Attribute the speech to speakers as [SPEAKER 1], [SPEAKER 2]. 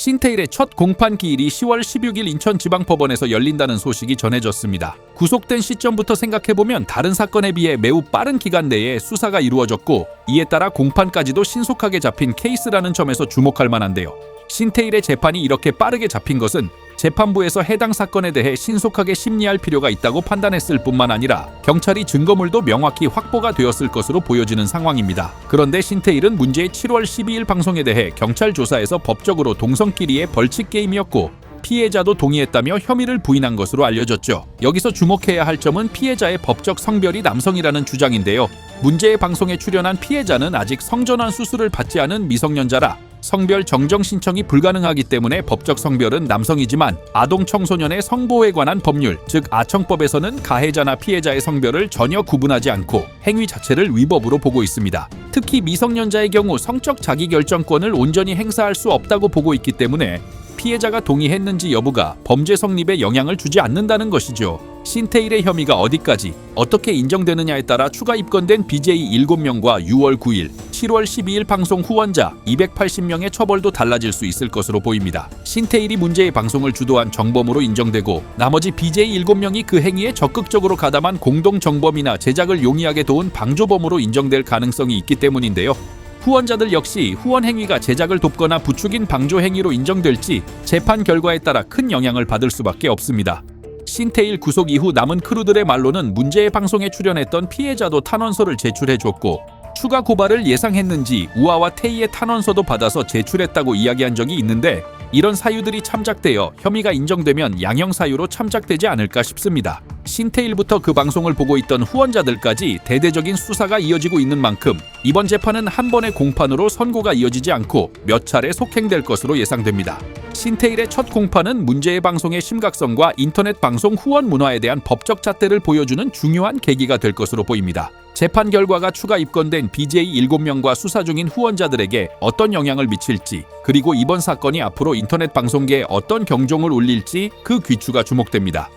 [SPEAKER 1] 신테일의 첫 공판 기일이 10월 16일 인천지방법원에서 열린다는 소식이 전해졌습니다. 구속된 시점부터 생각해보면 다른 사건에 비해 매우 빠른 기간 내에 수사가 이루어졌고 이에 따라 공판까지도 신속하게 잡힌 케이스라는 점에서 주목할 만한데요. 신테일의 재판이 이렇게 빠르게 잡힌 것은 재판부에서 해당 사건에 대해 신속하게 심리할 필요가 있다고 판단했을 뿐만 아니라 경찰이 증거물도 명확히 확보가 되었을 것으로 보여지는 상황입니다. 그런데 신테일은 문제의 7월 12일 방송에 대해 경찰 조사에서 법적으로 동성끼리의 벌칙 게임이었고 피해자도 동의했다며 혐의를 부인한 것으로 알려졌죠. 여기서 주목해야 할 점은 피해자의 법적 성별이 남성이라는 주장인데요. 문제의 방송에 출연한 피해자는 아직 성전환 수술을 받지 않은 미성년자라 성별 정정 신청이 불가능하기 때문에 법적 성별은 남성이지만 아동 청소년의 성보호에 관한 법률, 즉 아청법에서는 가해자나 피해자의 성별을 전혀 구분하지 않고 행위 자체를 위법으로 보고 있습니다. 특히 미성년자의 경우 성적 자기결정권을 온전히 행사할 수 없다고 보고 있기 때문에 피해자가 동의했는지 여부가 범죄 성립에 영향을 주지 않는다는 것이죠. 신테일의 혐의가 어디까지 어떻게 인정되느냐에 따라 추가 입건된 BJ 7명과 6월 9일, 7월 12일 방송 후원자 280명의 처벌도 달라질 수 있을 것으로 보입니다. 신테일이 문제의 방송을 주도한 정범으로 인정되고 나머지 BJ 7명이 그 행위에 적극적으로 가담한 공동 정범이나 제작을 용이하게 도운 방조범으로 인정될 가능성이 있기 때문인데요. 후원자들 역시 후원 행위가 제작을 돕거나 부추긴 방조 행위로 인정될지 재판 결과에 따라 큰 영향을 받을 수밖에 없습니다. 신테일 구속 이후 남은 크루들의 말로는 문제의 방송에 출연했던 피해자도 탄원서를 제출해줬고 추가 고발을 예상했는지 우아와 테이의 탄원서도 받아서 제출했다고 이야기한 적이 있는데 이런 사유들이 참작되어 혐의가 인정되면 양형 사유로 참작되지 않을까 싶습니다. 신테일부터 그 방송을 보고 있던 후원자들까지 대대적인 수사가 이어지고 있는 만큼 이번 재판은 한 번의 공판으로 선고가 이어지지 않고 몇 차례 속행될 것으로 예상됩니다. 신테일의 첫 공판은 문제의 방송의 심각성과 인터넷 방송 후원 문화에 대한 법적 잣대를 보여주는 중요한 계기가 될 것으로 보입니다. 재판 결과가 추가 입건된 BJ 7명과 수사 중인 후원자들에게 어떤 영향을 미칠지, 그리고 이번 사건이 앞으로 인터넷 방송계에 어떤 경종을 울릴지 그 귀추가 주목됩니다.